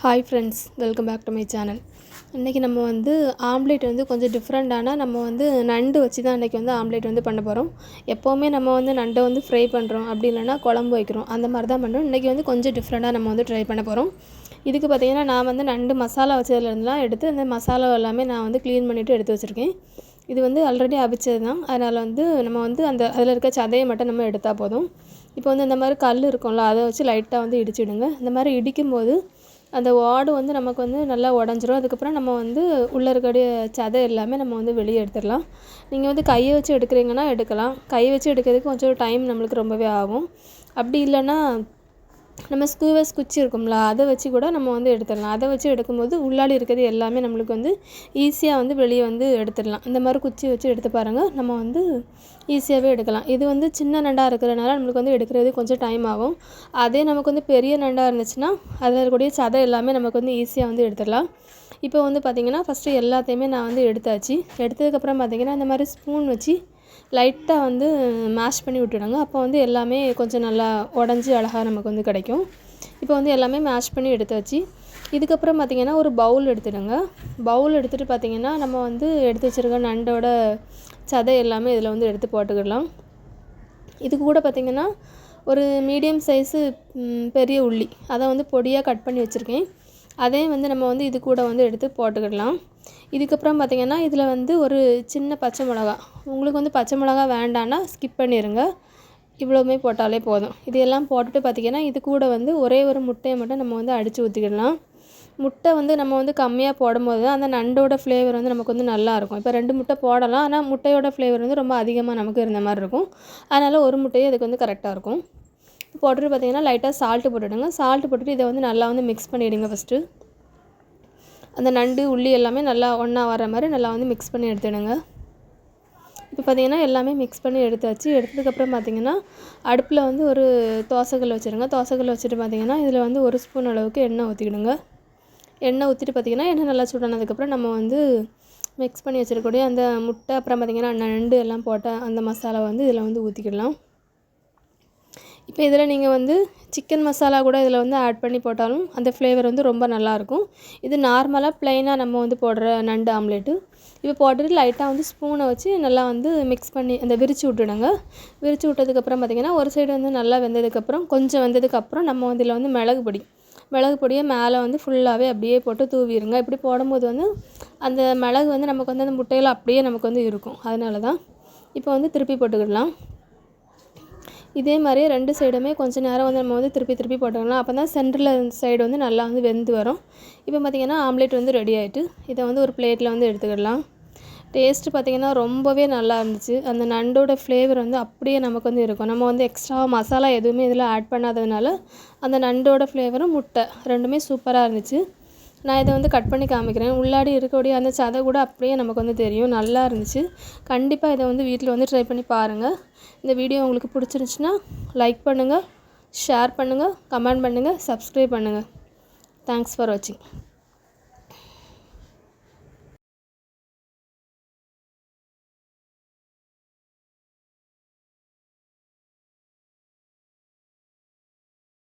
Hi friends welcome back to my channel இன்றைக்கி நம்ம வந்து ஆம்லேட் வந்து கொஞ்சம் டிஃப்ரெண்ட்டான நம்ம வந்து நண்டு வச்சு தான் இன்றைக்கி வந்து ஆம்லேட் வந்து பண்ண போகிறோம் எப்போவுமே நம்ம வந்து நண்டை வந்து ஃப்ரை பண்ணுறோம் அப்படி இல்லைன்னா குழம்பு வைக்கிறோம். அந்த மாதிரி தான் பண்ணுறோம் இன்றைக்கி வந்து கொஞ்சம் டிஃப்ரெண்ட்டாக நம்ம வந்து ட்ரை பண்ண போகிறோம் இதுக்கு பார்த்திங்கன்னா நான் வந்து நண்டு மசாலா வச்சதுலேருந்துலாம் எடுத்து அந்த மசாலா எல்லாமே நான் வந்து க்ளீன் பண்ணிவிட்டு எடுத்து வச்சுருக்கேன். இது வந்து ஆல்ரெடி அவிச்சது தான் அதனால் வந்து நம்ம வந்து அந்த அதில் இருக்க சதையை மட்டும் நம்ம எடுத்தால் போதும். இப்போ வந்து இந்த மாதிரி கல் இருக்கும்ல அதை வச்சு லைட்டாக வந்து இடிச்சிடுங்க. இந்த மாதிரி இடிக்கும்போது அந்த ஓடு வந்து நமக்கு வந்து நல்லா உடஞ்சிரும். அதுக்கப்புறம் நம்ம வந்து உள்ளே இருக்கக்கூடிய சதை எல்லாமே நம்ம வந்து வெளியே எடுத்துடலாம். நீங்கள் வந்து கையை வச்சு எடுக்கிறீங்கன்னா எடுக்கலாம். கை வச்சு எடுக்கிறதுக்கு கொஞ்சம் டைம் நம்மளுக்கு ரொம்பவே ஆகும். அப்படி இல்லைன்னா நம்ம ஸ்கூவர்ஸ் குச்சி இருக்கும்ல அதை வச்சு கூட நம்ம வந்து எடுத்துடலாம். அதை வச்சு எடுக்கும்போது உள்ளாடி இருக்கிறது எல்லாமே நம்மளுக்கு வந்து ஈஸியாக வந்து வெளியே வந்து எடுத்துடலாம். இந்த மாதிரி குச்சி வச்சு எடுத்து பாருங்கள் நம்ம வந்து ஈஸியாகவே எடுக்கலாம். இது வந்து சின்ன நண்டாக இருக்கிறனால நம்மளுக்கு வந்து எடுக்கிறது கொஞ்சம் டைம் ஆகும். அதே நமக்கு வந்து பெரிய நண்டாக இருந்துச்சுன்னா அதில் இருக்கக்கூடிய சதை எல்லாமே நமக்கு வந்து ஈஸியாக வந்து எடுத்துடலாம். இப்போ வந்து பார்த்திங்கன்னா ஃபஸ்ட்டு எல்லாத்தையுமே நான் வந்து எடுத்தாச்சு. எடுத்ததுக்கப்புறம் பார்த்திங்கன்னா இந்த மாதிரி ஸ்பூன் வச்சு லைட்டாக வந்து மேஷ் பண்ணி விட்டுடுங்க. அப்போ வந்து எல்லாமே கொஞ்சம் நல்லா உடஞ்சி அழகாக நமக்கு வந்து கிடைக்கும். இப்போ வந்து எல்லாமே மேஷ் பண்ணி எடுத்து வச்சு இதுக்கப்புறம் பார்த்திங்கன்னா ஒரு பவுல் எடுத்துடுங்க. பவுல் எடுத்துகிட்டு பார்த்திங்கன்னா நம்ம வந்து எடுத்து வச்சுருக்க நண்டோட சதை எல்லாமே இதில் வந்து எடுத்து போட்டுக்கிடலாம் இதுக்கு கூட பார்த்திங்கன்னா ஒரு மீடியம் சைஸு பெரிய உள்ளி. அதை வந்து பொடியாக கட் பண்ணி வச்சுருக்கேன். அதையும் வந்து நம்ம வந்து இது கூட வந்து எடுத்து போட்டுக்கிடலாம். இதுக்கப்புறம் பார்த்திங்கன்னா இதில் வந்து ஒரு சின்ன பச்சை மிளகா. உங்களுக்கு வந்து பச்சை மிளகா வேண்டான்னா ஸ்கிப் பண்ணிடுங்க இவ்வளோவுமே போட்டாலே போதும். இதையெல்லாம் போட்டுட்டு பார்த்திங்கன்னா இது கூட வந்து ஒரே ஒரு முட்டையை மட்டும் நம்ம வந்து அடித்து ஊற்றிக்கிடலாம் முட்டை வந்து நம்ம வந்து கம்மியாக போடும்போது தான் அந்த நண்டோட ஃப்ளேவர் வந்து நமக்கு வந்து நல்லாயிருக்கும் இப்போ ரெண்டு முட்டை போடலாம். ஆனால் முட்டையோட ஃப்ளேவர் வந்து ரொம்ப அதிகமாக நமக்கு இருந்த மாதிரி இருக்கும். அதனால் ஒரு முட்டையே அதுக்கு வந்து கரெக்டாக இருக்கும். போட்டுட்டு பார்த்தீங்கன்னா லைட்டாக சால்ட்டு போட்டுவிடுங்க சால்ட்டு போட்டுட்டு இதை வந்து நல்லா வந்து மிக்ஸ் பண்ணிவிடுங்க ஃபஸ்ட்டு அந்த நண்டு உள்ளி எல்லாமே நல்லா ஒன்றா வர மாதிரி நல்லா வந்து மிக்ஸ் பண்ணி எடுத்துடுங்க. இப்போ பார்த்திங்கன்னா எல்லாமே மிக்ஸ் பண்ணி எடுத்தாச்சு. எடுத்ததுக்கப்புறம் பார்த்திங்கன்னா அடுப்பில் வந்து ஒரு தோசைக்கல் வச்சுருங்க. தோசைக்கல் வச்சுட்டு பார்த்திங்கன்னா இதில் வந்து ஒரு ஸ்பூன் அளவுக்கு எண்ணெய் ஊற்றிக்கிடுங்க எண்ணெய் ஊற்றிட்டு பார்த்திங்கன்னா எண்ணெய் நல்லா சூடானதுக்கப்புறம் நம்ம வந்து மிக்ஸ் பண்ணி வச்சுருக்கக்கூடிய அந்த முட்டை அப்புறம் பார்த்திங்கன்னா நண்டு எல்லாம் போட்ட அந்த மசாலா வந்து இதில் வந்து ஊற்றிக்கிடலாம் இப்போ இதில் நீங்கள் வந்து சிக்கன் மசாலா கூட இதில் வந்து ஆட் பண்ணி போட்டாலும் அந்த ஃப்ளேவர் வந்து ரொம்ப நல்லாயிருக்கும். இது நார்மலாக ப்ளைனாக நம்ம வந்து போடுற நண்டு ஆம்லேட்டு. இப்போ போட்டுட்டு லைட்டாக வந்து ஸ்பூனை வச்சு நல்லா வந்து மிக்ஸ் பண்ணி அந்த விரித்து விட்டுடுங்க. விரித்து விட்டதுக்கப்புறம் பார்த்திங்கன்னா ஒரு சைடு வந்து நல்லா வெந்ததுக்கப்புறம் கொஞ்சம் வெந்ததுக்கப்புறம் நம்ம வந்து இதில் வந்து மிளகு பொடி. மிளகு பொடியை மேலே வந்து ஃபுல்லாகவே அப்படியே போட்டு தூவிடுங்க. இப்படி போடும்போது வந்து அந்த மிளகு வந்து நமக்கு வந்து அந்த முட்டையில் அப்படியே நமக்கு வந்து இருக்கும். அதனால தான் இப்போ வந்து திருப்பி போட்டுக்கிடலாம். இதே மாதிரியே ரெண்டு சைடுமே கொஞ்சம் நேரம் வந்து நம்ம வந்து திருப்பி திருப்பி போட்டுக்கலாம். அப்போ தான் சென்டரில் சைடு வந்து நல்லா வந்து வெந்து வரும். இப்போ பார்த்திங்கன்னா ஆம்லேட் வந்து ரெடி ஆகிட்டு இதை வந்து ஒரு பிளேட்டில் வந்து எடுத்துக்கிடலாம். டேஸ்ட்டு பார்த்திங்கன்னா ரொம்பவே நல்லா இருந்துச்சு. அந்த நண்டோட ஃப்ளேவர் வந்து அப்படியே நமக்கு வந்து இருக்கும். நம்ம வந்து எக்ஸ்ட்ரா மசாலா எதுவுமே இதில் ஆட் பண்ணாததுனால அந்த நண்டோட ஃப்ளேவரும் முட்டை ரெண்டுமே சூப்பராக இருந்துச்சு. நான் இதை வந்து கட் பண்ணி காமிக்கிறேன். உள்ளாடி இருக்கக்கூடிய அந்த சதை கூட அப்படியே நமக்கு வந்து தெரியும். நல்லா இருந்துச்சு. கண்டிப்பாக இதை வந்து வீட்டில் வந்து ட்ரை பண்ணி பாருங்கள் இந்த வீடியோ உங்களுக்கு பிடிச்சிருந்துச்சின்னா லைக் பண்ணுங்கள் ஷேர் பண்ணுங்கள் கமெண்ட் பண்ணுங்கள் சப்ஸ்கிரைப் பண்ணுங்கள் தேங்க்ஸ் ஃபார் வாட்சிங்